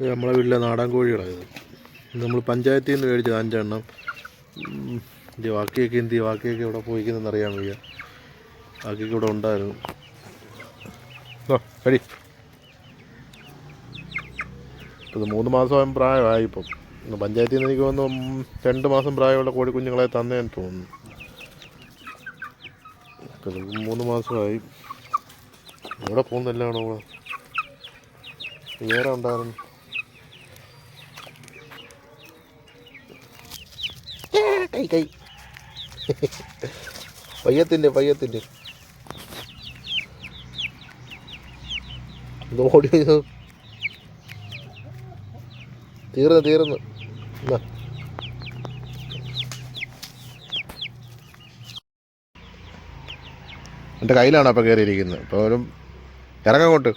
ഇത് നമ്മളെ വീട്ടിലെ നാടൻ കോഴികളാണ് ഇത്. നമ്മൾ പഞ്ചായത്തിൽ നിന്ന് മേടിച്ചത് അഞ്ചെണ്ണം. ഇത് ബാക്കിയൊക്കെ എന്ത്? ബാക്കിയൊക്കെ ഇവിടെ പോയിക്കുന്നതെന്ന് അറിയാൻ വയ്യ. ബാക്കിയൊക്കെ ഇവിടെ ഉണ്ടായിരുന്നു. കടി. ഇത് മൂന്ന് മാസം പ്രായമായി ഇപ്പം. പഞ്ചായത്തിൽ നിന്ന് എനിക്ക് തോന്നുന്നു രണ്ട് മാസം പ്രായമുള്ള കോഴിക്കുഞ്ഞുങ്ങളെ തന്നേന്ന് തോന്നുന്നു. മൂന്ന് മാസമായി. ഇവിടെ പോകുന്നില്ലാണോ വേറെ ഉണ്ടായിരുന്നു. കൈ കൈ. പയ്യത്തിന്റെ പയ്യത്തിന്റെ ഓടി തീർന്ന് തീർന്ന്. എന്റെ കയ്യിലാണ് അപ്പോൾ കയറിയിരിക്കുന്നത് അപ്പോൾ ഇറങ്ങങ്ങോട്ട്